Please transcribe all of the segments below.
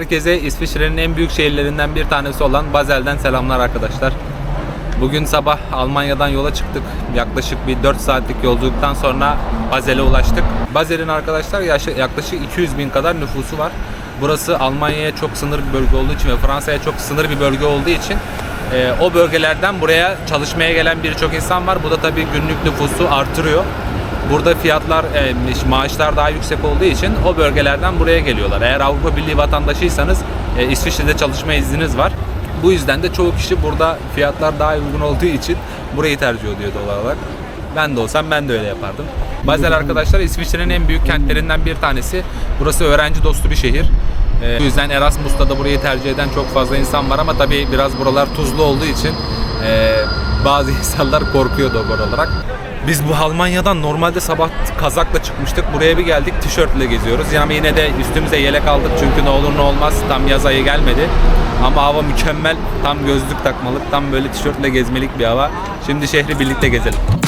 Herkese İsviçre'nin en büyük şehirlerinden bir tanesi olan Basel'den selamlar arkadaşlar. Bugün sabah Almanya'dan yola çıktık. Yaklaşık bir 4 saatlik yolculuktan sonra Basel'e ulaştık. Basel'in arkadaşlar yaklaşık 200 bin kadar nüfusu var. Burası Almanya'ya çok sınır bir bölge olduğu için ve Fransa'ya çok sınır bir bölge olduğu için e, o bölgelerden buraya çalışmaya gelen birçok insan var. Bu da tabii günlük nüfusu artırıyor. Burada fiyatlar, e, maaşlar daha yüksek olduğu için o bölgelerden buraya geliyorlar. Eğer Avrupa Birliği vatandaşıysanız e, İsviçre'de çalışma izniniz var. Bu yüzden de çoğu kişi burada fiyatlar daha uygun olduğu için burayı tercih ediyor doğal olarak. Ben de olsam ben de öyle yapardım. Basel arkadaşlar İsviçre'nin en büyük kentlerinden bir tanesi. Burası öğrenci dostu bir şehir. E, bu yüzden Erasmus'ta da burayı tercih eden çok fazla insan var ama tabii biraz buralar tuzlu olduğu için e, bazı insanlar korkuyor doğal olarak. Biz bu Almanya'dan normalde sabah kazakla çıkmıştık. Buraya bir geldik tişörtle geziyoruz. Yani yine de üstümüze yelek aldık çünkü ne olur ne olmaz tam yaz ayı gelmedi. Ama hava mükemmel. Tam gözlük takmalık, tam böyle tişörtle gezmelik bir hava. Şimdi şehri birlikte gezelim.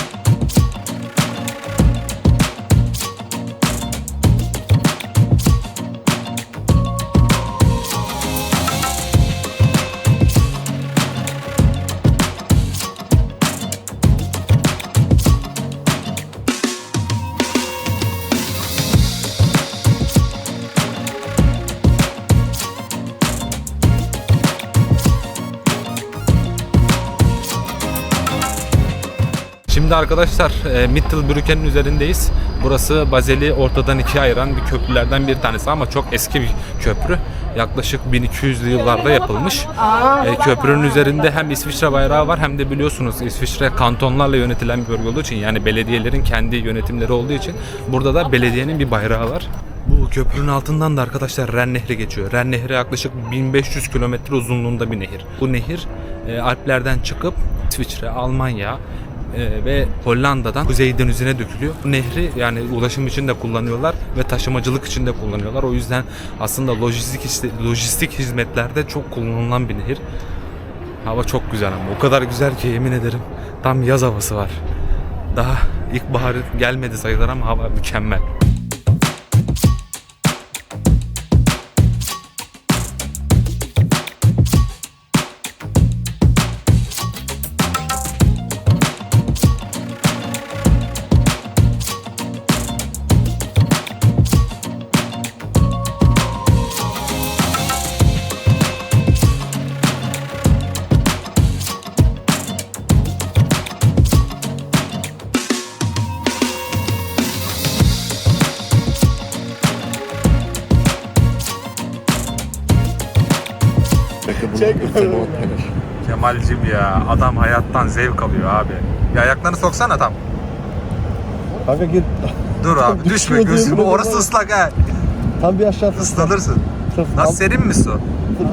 Şimdi arkadaşlar e, Mittelbrücke'nin üzerindeyiz. Burası Basel'i ortadan ikiye ayıran bir köprülerden bir tanesi ama çok eski bir köprü. Yaklaşık 1200'lü yıllarda yapılmış. E, köprünün üzerinde hem İsviçre bayrağı var hem de biliyorsunuz İsviçre kantonlarla yönetilen bir bölge olduğu için yani belediyelerin kendi yönetimleri olduğu için burada da belediyenin bir bayrağı var. Bu köprünün altından da arkadaşlar Ren Nehri geçiyor. Ren Nehri yaklaşık 1500 kilometre uzunluğunda bir nehir. Bu nehir e, Alplerden çıkıp İsviçre, Almanya, e, ve Hollanda'dan kuzey denizine dökülüyor. Bu nehri yani ulaşım için de kullanıyorlar ve taşımacılık için de kullanıyorlar. O yüzden aslında lojistik his- lojistik hizmetlerde çok kullanılan bir nehir. Hava çok güzel ama o kadar güzel ki yemin ederim tam yaz havası var. Daha ilkbahar gelmedi sayılır ama hava mükemmel. Kemal'cim ya adam hayattan zevk alıyor abi. Ya ayaklarını soksana tam. Kanka gir. Dur abi düşme Düşüyor gözüm diyorum. orası ıslak ha. Tam bir aşağı. Islanırsın. Nasıl serin mi su? Şu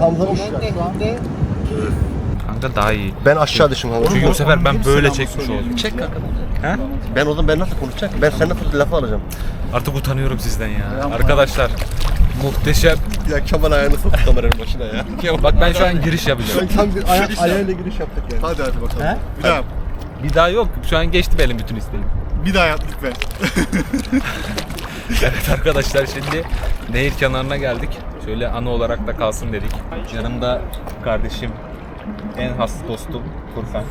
Kanka daha iyi. Ben aşağı düşüm Hamza. Çünkü bu sefer ben böyle çekmiş oldum. Çek kanka. He? Ben o zaman ben nasıl konuşacak? Ben seninle nasıl lafı alacağım? Artık utanıyorum sizden ya. Arkadaşlar muhteşem. Ya Kemal ayağını sok kameranın başına ya. Bak ben şu an giriş yapacağım. Tam bir aya ayağıyla giriş yaptık yani. Hadi hadi bakalım. He? Bir daha. Bir daha yok. Şu an geçti benim bütün isteğim. Bir daha yap lütfen. Evet arkadaşlar şimdi nehir kenarına geldik. Şöyle anı olarak da kalsın dedik. Yanımda kardeşim, en has dostum Furkan.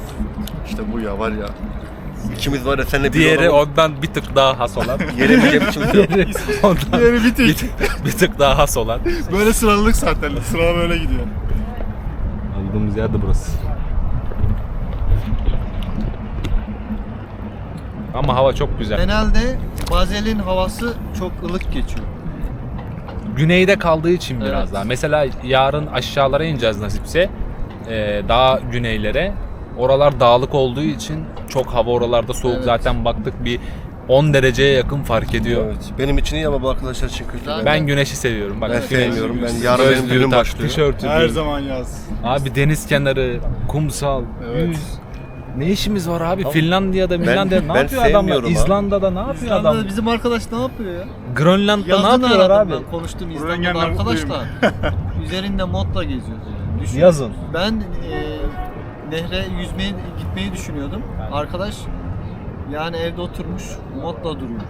İşte bu ya var ya. İkimiz var ya seninle bir Diğeri olalım. ondan bir tık daha has olan. Yere bir cep çünkü. Diğeri ondan Diğeri bir tık. bir, tık daha has olan. Böyle sıralılık zaten. Sıralama böyle gidiyor. Aldığımız yer de burası. Ama hava çok güzel. Genelde Bazel'in havası çok ılık geçiyor. Güneyde kaldığı için biraz Evet. daha. Mesela yarın aşağılara ineceğiz nasipse. Ee, daha güneylere. Oralar dağlık olduğu için çok hava oralarda soğuk. Evet. Zaten baktık bir 10 dereceye yakın fark ediyor. Evet. Benim için iyi ama bu arkadaşlar için kötü. Zaten- Ben güneşi seviyorum. Bak Ben sevmiyorum. Ben yarın benim günüm başlıyor. Tişörtü Her zaman yaz. Abi deniz kenarı, kumsal, Evet. yüz. Ne işimiz var abi? Finlandiya'da, Finlandiya'da ne ben yapıyor adamlar? abi. İzlanda'da ne yapıyor adam? İzlanda'da bizim arkadaş ne yapıyor ya? Grönland'da ne Yazın yapıyorlar aradım abi? ben konuştum İzlanda'da arkadaşlar. Üzerinde modla geziyordu yani. Düşün. Yazın. Ben e, nehre yüzmeye gitmeyi düşünüyordum. Arkadaş yani evde oturmuş modla duruyor.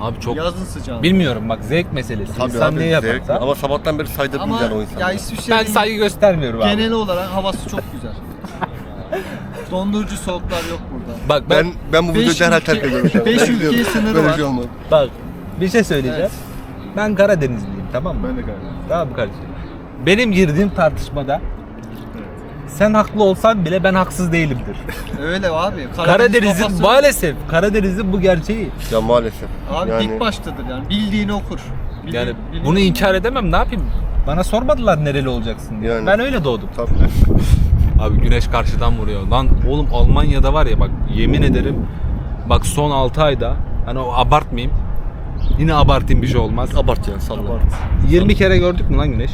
Abi çok Yazın sıcağı. bilmiyorum bak zevk meselesi. Tabii İnsan abi, ne zevk. yaparsa. Ama sabahtan beri saydırdın Ama yani o insanları. ya Ben İsviçre'nin saygı göstermiyorum abi. genel olarak havası çok güzel. Dondurucu soğuklar yok burada. Bak ben, Ben ben bu Beş videoyu derhal ülke- terk ediyorum. şu an. beş Ben ülkeye sınırı Böyle var. bir şey bak bir şey söyleyeceğim. Evet. Ben Karadenizliyim tamam mı? Ben de galiba. Tamam mı kardeşim? Benim girdiğim tartışmada sen haklı olsan bile ben haksız değilimdir. Öyle abi. Karadeniz Karadeniz'in kafası- maalesef Karadeniz'in bu gerçeği. Ya maalesef. Abi yani, dik baştadır yani. Bildiğini okur. Bili- Yani bili- bunu inkar edemem ne yapayım? Bana sormadılar nereli olacaksın diye. Yani. Ben öyle doğdum. Tabii. Abi güneş karşıdan vuruyor. Lan oğlum Almanya'da var ya bak yemin ederim bak son 6 ayda hani o abartmayayım. Yine abartayım bir şey olmaz. Abart ya salla. 20 kere gördük mü lan güneş?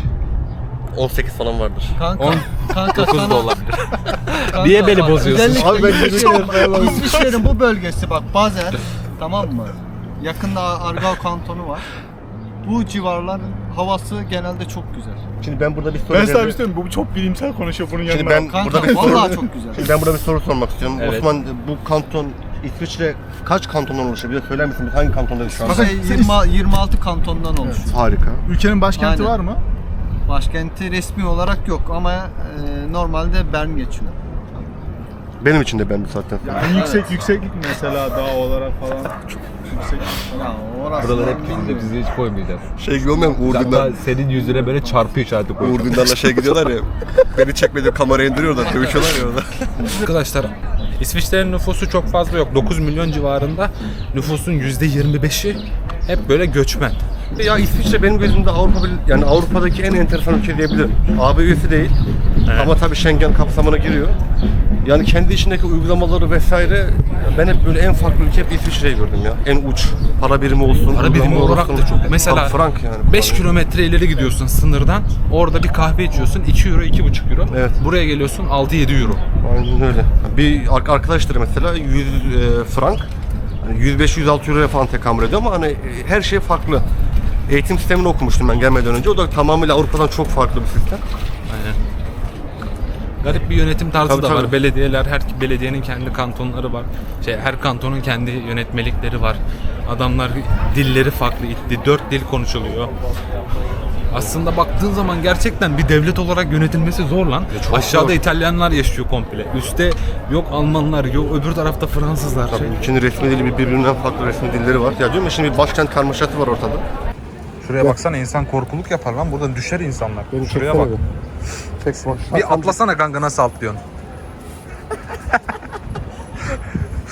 18 falan vardır. Kanka, 10 kanka 9 sana- da olabilir. kanka Niye beni bak, bozuyorsun? özellikle Abi ben İsviçre'nin- İsviçre'nin bu bölgesi bak Basel tamam mı? Yakında Argau kantonu var. Bu civarların havası genelde çok güzel. Şimdi ben burada bir soru Ben sana bir söyleyeyim. Bu çok bilimsel konuşuyor bunun yanına. Şimdi ben Kanka burada bir vallahi soru, çok güzel. Şimdi ben burada bir soru sormak istiyorum. Evet. Osman bu kanton İsviçre kaç kantondan oluşuyor? Bir de söyler misin? Hangi kantondayız şu an? Siz- 20, 26 kantondan oluşuyor. Harika. Ülkenin başkenti Aynen. var mı? Başkenti resmi olarak yok ama e, normalde Bern geçiyor. Benim için de ben bu saatten sonra. Yani yüksek yükseklik mesela dağ olarak falan? Çok yüksek. Ya orası Buralar hep bizde bizi hiç koymayacağız. Şey gibi olmuyor mu? Uğur Hatta Dündar, senin yüzüne böyle çarpı işareti Uğur koyacağım. Dündar'la şey gidiyorlar ya. Beni çekmedi kameraya indiriyorlar. Dövüşüyorlar ya orada. Arkadaşlar İsviçre'nin nüfusu çok fazla yok. 9 milyon civarında nüfusun %25'i hep böyle göçmen. Ya İsviçre benim gözümde Avrupa yani Avrupa'daki en enteresan ülke diyebilirim. AB üyesi değil. Ama tabii Schengen kapsamına giriyor. Yani kendi içindeki uygulamaları vesaire ben hep böyle en farklı ülke hep İsviçre'yi gördüm ya. En uç para birimi olsun. Para birimi olarak olsun. da çok. Mesela Tabii frank yani. 5 kilometre ileri gidiyorsun sınırdan. Orada bir kahve içiyorsun 2 euro 2,5 euro. Evet. Buraya geliyorsun 6-7 euro. Aynen öyle. Bir ar- arkadaşları mesela 100 e, frank hani 105-106 euroya falan tekamül ediyor ama hani e, her şey farklı. Eğitim sistemini okumuştum ben gelmeden önce. O da tamamıyla Avrupa'dan çok farklı bir sistem. Aynen. Garip bir yönetim tarzı Tabii, da var. tabii. Belediyeler, her belediyenin kendi kantonları var. Şey, her kantonun kendi yönetmelikleri var. Adamlar dilleri farklı. Dört dil konuşuluyor. Aslında baktığın zaman gerçekten bir devlet olarak yönetilmesi zor lan. çok Aşağıda zor. İtalyanlar yaşıyor komple. Üste yok Almanlar, yok öbür tarafta Fransızlar. Şey. Ülkenin resmi dili bir- birbirinden farklı resmi dilleri var. Ya diyorum ya şimdi bir başkent karmaşası var ortada. Şuraya baksana insan korkuluk yapar lan. Buradan düşer insanlar. Şuraya bak. Çeksin. Bir atlasana kanka nasıl atlıyorsun?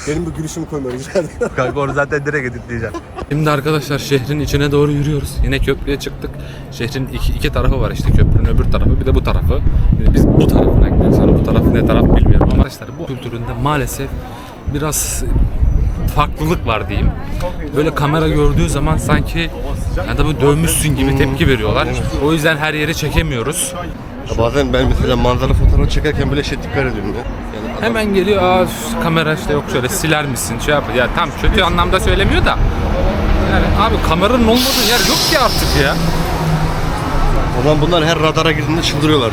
Benim bu gülüşümü koyma rica ederim. Kanka onu zaten direkt editleyeceğim. Şimdi arkadaşlar şehrin içine doğru yürüyoruz. Yine köprüye çıktık. Şehrin iki, iki tarafı var işte köprünün öbür tarafı bir de bu tarafı. Şimdi biz bu tarafına gidiyoruz. Sonra bu taraf ne taraf bilmiyorum ama arkadaşlar bu kültüründe maalesef biraz farklılık var diyeyim. Böyle kamera gördüğü zaman sanki ya da böyle dövmüşsün gibi tepki veriyorlar. O yüzden her yeri çekemiyoruz. Ya bazen ben mesela manzara fotoğrafı çekerken böyle şey dikkat ediyorum ya. Yani adam- Hemen geliyor aa üf, kamera işte yok şöyle siler misin şey yap. Ya tam kötü anlamda söylemiyor da. Yani abi kameranın olmadığı yer yok ki artık ya. O zaman bunlar her radara girdiğinde çıldırıyorlar.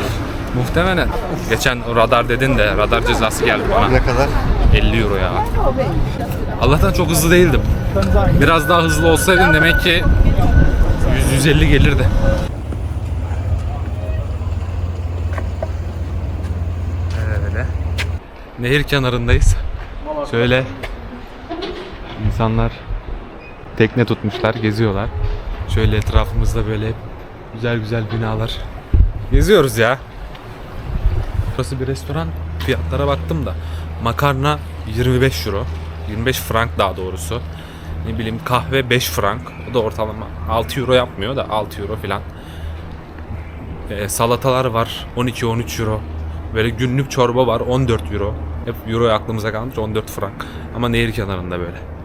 Muhtemelen. Geçen radar dedin de radar cezası geldi bana. Ne kadar? 50 euro ya. Allah'tan çok hızlı değildim. Biraz daha hızlı olsaydım demek ki 100-150 gelirdi. Öyle. Nehir kenarındayız. Şöyle insanlar tekne tutmuşlar, geziyorlar. Şöyle etrafımızda böyle güzel güzel binalar. Geziyoruz ya. Burası bir restoran. Fiyatlara baktım da makarna 25 euro. 25 frank daha doğrusu. Ne bileyim kahve 5 frank. O da ortalama 6 euro yapmıyor da 6 euro filan. Ee, salatalar var 12-13 euro. Böyle günlük çorba var 14 euro. Hep euro aklımıza kalmış 14 frank. Ama nehir kenarında böyle.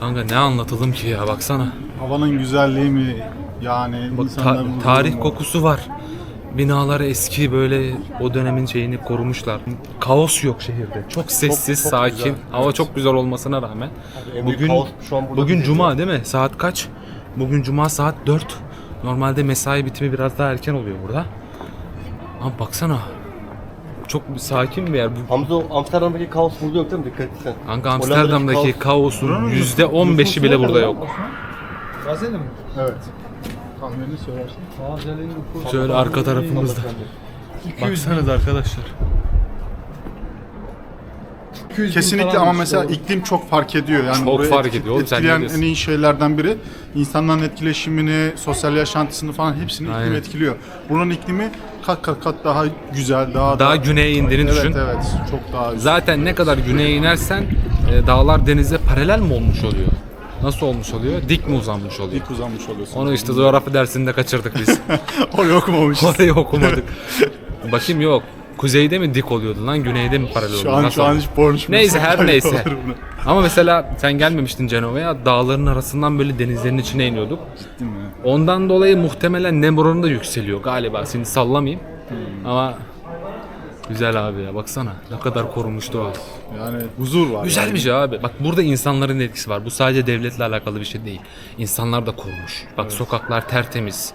Kanka ne anlatalım ki ya baksana. Havanın güzelliği mi? Yani Bak ta- insanların tarih kokusu var. Binalar eski böyle o dönemin şeyini korumuşlar. Kaos yok şehirde. Çok sessiz, çok sakin. güzel. Hava çok güzel olmasına rağmen. En büyük Bugün kaos şu an burada bugün cuma değil mi? Saat kaç? Bugün cuma saat 4. Normalde mesai bitimi biraz daha erken oluyor burada. Ama baksana. Çok sakin bir yer. Bu Hamza o Amsterdam'daki kaos burada yok değil mi? Dikkat etsen. Kanka Amsterdam'daki kaos- kaosun %15'i bile burada yok. Evet. Tahmini söylersin. Şöyle arka tarafımızda. Baksanız arkadaşlar. Kesinlikle ama mesela iklim çok fark ediyor. Yani Çok fark etki- ediyor oğlum, sen ne Etkileyen diyorsun? en iyi şeylerden biri insanların etkileşimini, sosyal yaşantısını falan hepsini iklim Aynen. etkiliyor. Buranın iklimi kat kat kat daha güzel, daha Daha da- güneye indiğini evet, düşün. Evet, çok daha güzel. Zaten ne kadar güneye inersen e, dağlar denize paralel mi olmuş oluyor? Nasıl olmuş oluyor? Dik mi uzanmış oluyor? Dik uzanmış oluyorsun. Onu işte coğrafya dersinde kaçırdık biz. o yok mu olmuş? Orayı okumadık. Bakayım yok. Kuzeyde mi dik oluyordu lan? Güneyde mi paralel oluyordu? Şu an Nasıl şu an oldu? hiç konuşmuyoruz. Neyse her neyse. Ama mesela sen gelmemiştin Cenova'ya. Dağların arasından böyle denizlerin içine iniyorduk. Değil mi? Ondan dolayı muhtemelen nem oranı da yükseliyor galiba. Şimdi sallamayayım. Ama güzel abi ya baksana. Ne kadar korunmuş doğa. Yani huzur var. Güzel yani. bir şey abi. Bak burada insanların etkisi var. Bu sadece devletle alakalı bir şey değil. İnsanlar da korumuş. Bak sokaklar tertemiz.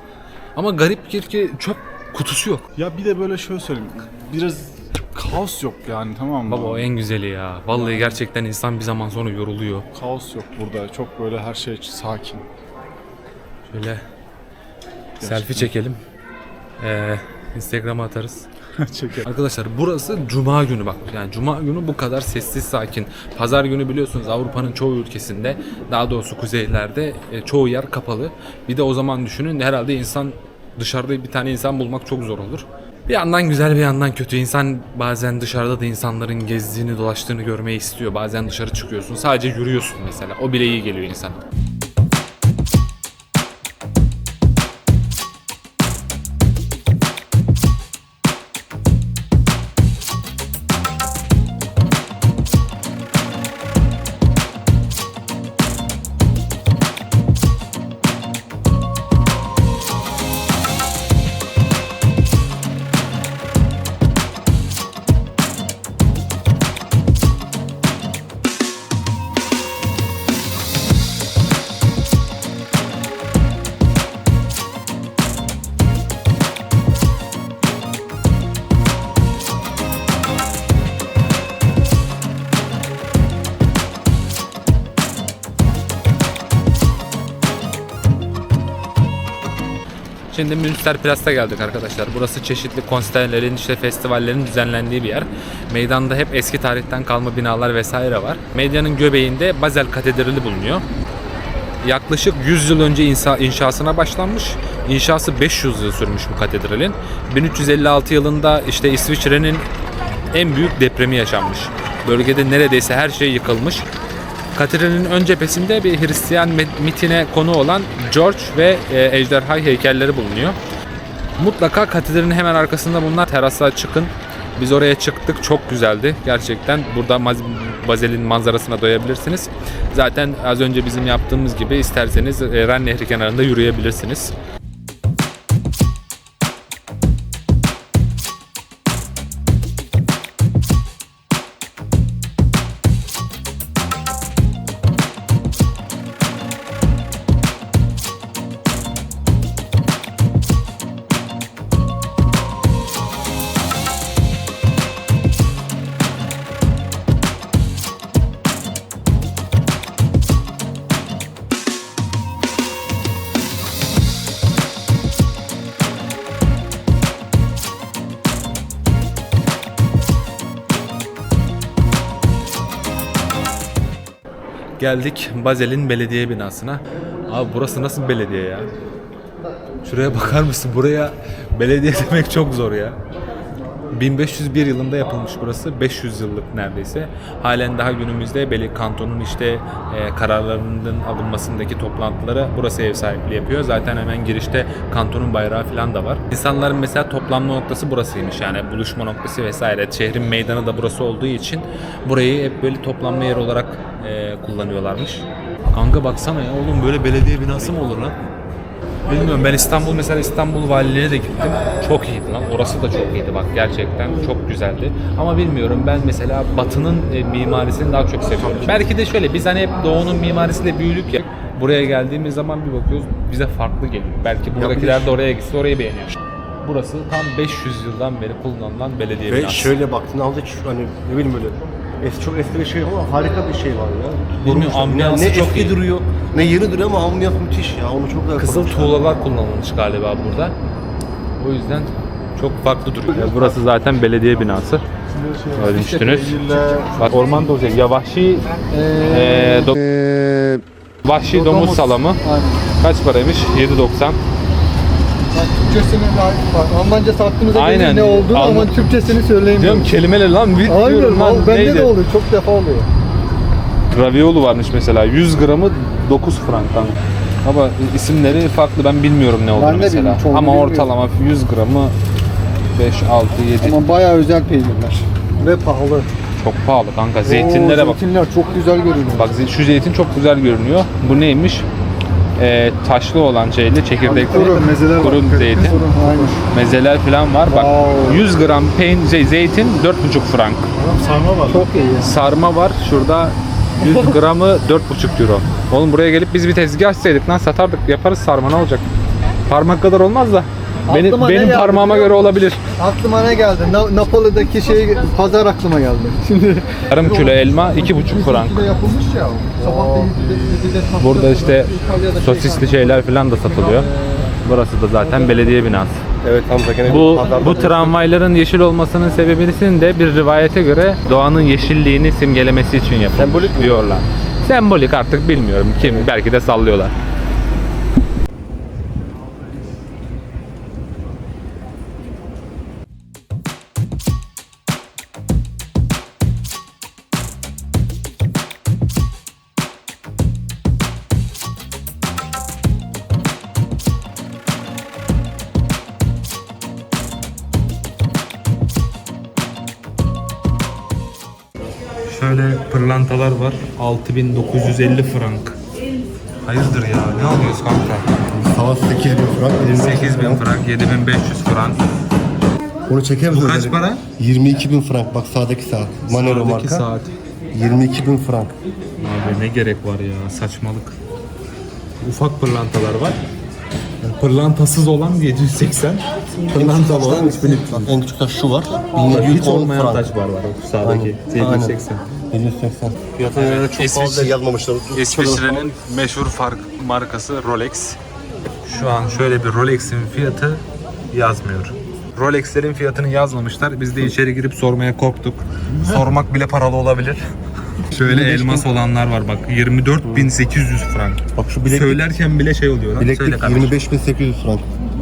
Ama garip ki ki çöp kutusu yok. Ya bir de böyle şöyle söyleyeyim. Biraz kaos yok yani tamam mı? Baba o en güzeli ya. Vallahi gerçekten insan bir zaman sonra yoruluyor. Kaos yok burada. Çok böyle her şey sakin. Şöyle selfie çekelim. Ee, Instagram'a atarız. Çeker. Arkadaşlar burası cuma günü bak. Yani cuma günü bu kadar sessiz sakin. Pazar günü biliyorsunuz Avrupa'nın çoğu ülkesinde daha doğrusu kuzeylerde e, çoğu yer kapalı. Bir de o zaman düşünün herhalde insan dışarıda bir tane insan bulmak çok zor olur. Bir yandan güzel bir yandan kötü. İnsan bazen dışarıda da insanların gezdiğini dolaştığını görmeyi istiyor. Bazen dışarı çıkıyorsun sadece yürüyorsun mesela. O bile iyi geliyor insana. Şimdi Münster Plas'a geldik arkadaşlar. Burası çeşitli konserlerin, işte festivallerin düzenlendiği bir yer. Meydanda hep eski tarihten kalma binalar vesaire var. Medyanın göbeğinde Basel Katedrali bulunuyor. Yaklaşık 100 yıl önce insa, inşasına başlanmış. İnşası 500 yıl sürmüş bu katedralin. 1356 yılında işte İsviçre'nin en büyük depremi yaşanmış. Bölgede neredeyse her şey yıkılmış. Katedralin ön cephesinde bir Hristiyan mitine konu olan George ve e, ejderha heykelleri bulunuyor. Mutlaka katedralin hemen arkasında bulunan terasa çıkın. Biz oraya çıktık. Çok güzeldi. Gerçekten burada Bazel'in manzarasına doyabilirsiniz. Zaten az önce bizim yaptığımız gibi isterseniz e, Ren Nehri kenarında yürüyebilirsiniz. Geldik Bazel'in belediye binasına. Abi burası nasıl belediye ya? Şuraya bakar mısın? Buraya belediye demek çok zor ya. 1501 yılında yapılmış burası. 500 yıllık neredeyse. Halen daha günümüzde Beli kantonun işte e, kararlarının alınmasındaki toplantılara burası ev sahipliği yapıyor. Zaten hemen girişte kantonun bayrağı falan da var. İnsanların mesela toplanma noktası burasıymış. Yani buluşma noktası vesaire. Şehrin meydanı da burası olduğu için burayı hep böyle toplanma yeri olarak e, kullanıyorlarmış. Kanka baksana ya oğlum böyle belediye binası mı olur lan? Bilmiyorum ben İstanbul mesela İstanbul Valiliğine de gittim. Çok iyiydi lan. Orası da çok iyiydi bak gerçekten çok güzeldi. Ama bilmiyorum ben mesela Batı'nın e, mimarisini daha çok seviyorum. Belki de şöyle biz hani hep Doğu'nun mimarisiyle büyüdük ya. Buraya geldiğimiz zaman bir bakıyoruz bize farklı geliyor. Belki buradakiler de oraya gitse orayı beğeniyor. Burası tam 500 yıldan beri kullanılan belediye Ve binası. şöyle baktığında aldı hiç hani ne bileyim böyle eski çok eski bir şey ama harika bir şey var ya. Bilmiyorum, Korumuşlar. ambiyansı ne çok eski iyi. duruyor ne yeni duruyor ama ambiyans müthiş ya. Onu çok güzel Kızıl korumuşlar. tuğlalar kullanılmış galiba burada. O yüzden çok farklı duruyor. Burası zaten belediye binası. Ölmüştünüz. Bak orman olacak. Ya vahşi eee, do- vahşi domuz salamı Aynen. kaç paraymış? 7.90. Bak Türkçesini bak, bak Almanca aklımıza Aynen. ne olduğunu ama Alman- Türkçesini Diyorum söyleyemiyorum. kelimeler lan bir Aynen, diyorum lan bende neydi? de oluyor, çok defa oluyor. Ravioli varmış mesela 100 gramı 9 franktan. Ama isimleri farklı ben bilmiyorum ne olduğunu Ben mesela. bilmiyorum, Ama bilmiyorum. ortalama 100 gramı 5, 6, 7. Ama bayağı özel peynirler. Ve pahalı. Çok pahalı kanka. Zeytinlere Oo, bak. Zeytinler çok güzel görünüyor. Bak şu zeytin çok güzel görünüyor. Bu neymiş? Ee, taşlı olan şeyli, çekirdekli. Kuru mezeler var. Kuru zeytin. Kuru, aynen. Mezeler falan var. Bak Wow. 100 gram peyn şey, zeytin 4,5 frank. Sarma var. Çok iyi. Sarma var şurada 100 gramı 4,5 euro. Oğlum buraya gelip biz bir tezgah açsaydık lan satardık yaparız sarma ne olacak? Parmak kadar olmaz da. Benim, Aklıma ne benim geldi parmağıma biliyor göre musun? olabilir. Aklıma ne geldi? Na- Napoli'deki şey pazar aklıma geldi. Şimdi Yarım kilo elma 2,5 frank. de yapılmış ya. Sabah da yedide, yedide tatlı. Burada işte İtalya'da şey sosisli şeyler falan da satılıyor. Burası da zaten belediye binası. Evet Hamza gene Bu pazarda bu tramvayların yeşil olmasının sebebinin de bir rivayete göre doğanın yeşilliğini simgelemesi için yapılmış Sembolik mi? diyorlar. Sembolik artık bilmiyorum kim belki de sallıyorlar. Pırlantalar var. 6950 frank. Hayırdır ya? Ne alıyoruz kanka? Saat 8 bin frank. 8000 frank, 7500 frank. Onu çeker misin? Bu kaç para? 22 bin frank. Bak sağdaki saat. Manero Sağdaki marka. saat. 22 bin frank. Abi ne gerek var ya saçmalık. Ufak pırlantalar var. Pırlantasız olan 780. Pırlantalı olan 3300. Bak en küçük taş şu var. Hiç 1710 olmayan frank. taş var var o sağdaki. Aynen. 780. 780. Fiyatına göre çok İsviçre- fazla yazmamışlar. İsviçre'nin meşhur fark markası Rolex. Şu an şöyle bir Rolex'in fiyatı yazmıyor. Rolex'lerin fiyatını yazmamışlar. Biz de içeri girip sormaya korktuk. Sormak bile paralı olabilir. Şöyle elmas olanlar var bak 24.800 frank. Bak şu bileklik, Söylerken bile şey oluyor lan. Söyle bileklik kardeşim. 25.800 frank.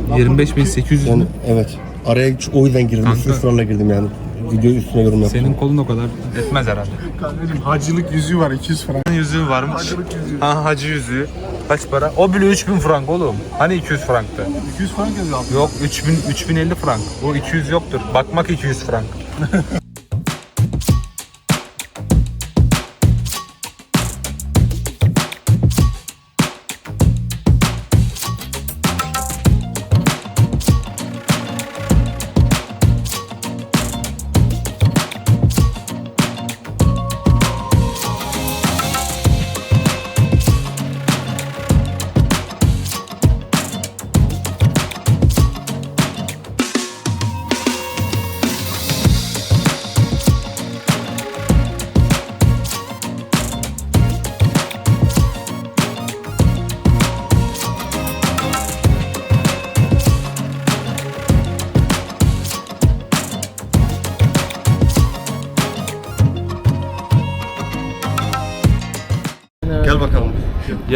25.800 Yani mü? evet. Araya o yüzden girdim. Kanka. Kanka. ısrarla girdim yani. Video üstüne yorum yaptım. Senin kolun o kadar etmez herhalde. Kardeşim hacılık yüzüğü var 200 frank. Yüzüğü varmış. Ha hacı yüzüğü. Kaç para? O bile 3000 frank oğlum. Hani 200 franktı? 200 frank yazıyor. Yok 3000 3050 frank. O 200 yoktur. Bakmak 200 frank.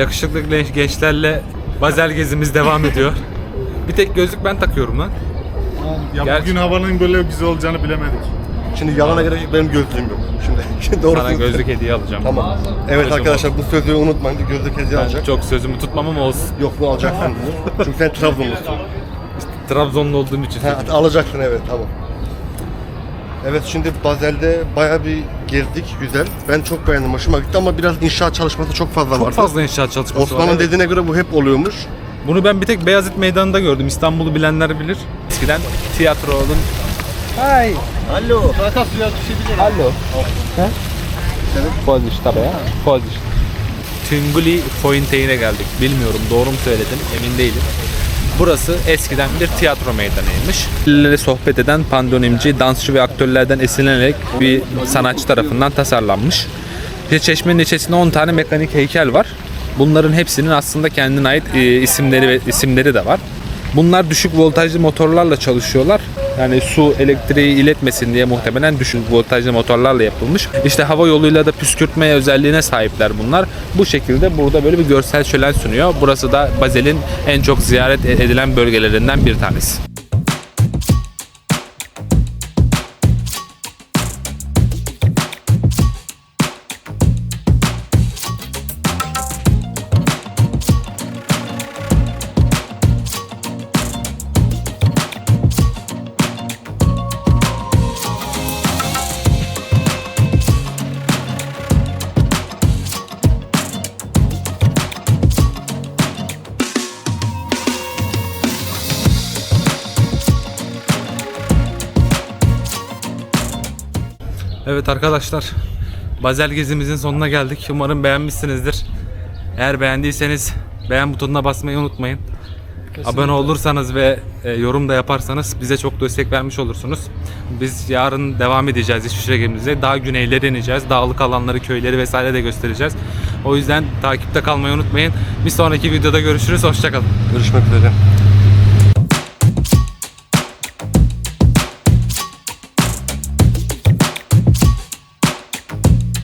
Yakışıklı genç- gençlerle Bazel gezimiz devam ediyor. bir tek gözlük ben takıyorum lan. Ya Gerçi- bugün havanın böyle güzel olacağını bilemedik. Şimdi yalana gerek yok, benim gözlüğüm yok. Şimdi, şimdi doğrusu. Sana gözlük hediye alacağım. Tamam. Evet Gözüm arkadaşlar bu sözü unutmayın. Gözlük hediye Ben alacak. çok sözümü tutmam ama olsun. Yok bu alacaksın. Çünkü sen Trabzonlusun. Trabzonlu olduğum için. Ha, alacaksın evet tamam. Evet şimdi Bazel'de baya bir gezdik güzel. Ben çok beğendim hoşuma gitti ama biraz inşaat çalışması çok fazla Çok vardı. fazla inşaat çalışması var. Osman'ın evet. dediğine göre bu hep oluyormuş. Bunu ben bir tek Beyazıt Meydanı'nda gördüm. İstanbul'u bilenler bilir. Eskiden tiyatronun... Hay. Alo. Zaten suya düşebilir. Hallo. Vorsicht tabii ya. Vorsicht. Tünguli Fointeyn'e geldik. Bilmiyorum doğru mu söyledim emin değilim. Burası eskiden bir tiyatro meydanıymış. Ünlüleri sohbet eden pandonimci, dansçı ve aktörlerden esinlenerek bir sanatçı tarafından tasarlanmış. Bir çeşmenin içerisinde 10 tane mekanik heykel var. Bunların hepsinin aslında kendine ait e, isimleri ve isimleri de var. Bunlar düşük voltajlı motorlarla çalışıyorlar. Yani su elektriği iletmesin diye muhtemelen düşük voltajlı motorlarla yapılmış. İşte hava yoluyla da püskürtme özelliğine sahipler bunlar. Bu şekilde burada böyle bir görsel şölen sunuyor. Burası da Bazel'in en çok ziyaret edilen bölgelerinden bir tanesi. Evet arkadaşlar, Bazel gezimizin sonuna geldik. Umarım beğenmişsinizdir. Eğer beğendiyseniz beğen butonuna basmayı unutmayın. Abone olursanız ve e, yorum da yaparsanız bize çok destek vermiş olursunuz. Biz yarın devam edeceğiz İsviçre gemimize. Daha güneylere ineceğiz. Dağlık alanları, köyleri vesaire de göstereceğiz. O yüzden takipte kalmayı unutmayın. Bir sonraki videoda görüşürüz. Hoşçakalın. Görüşmek üzere.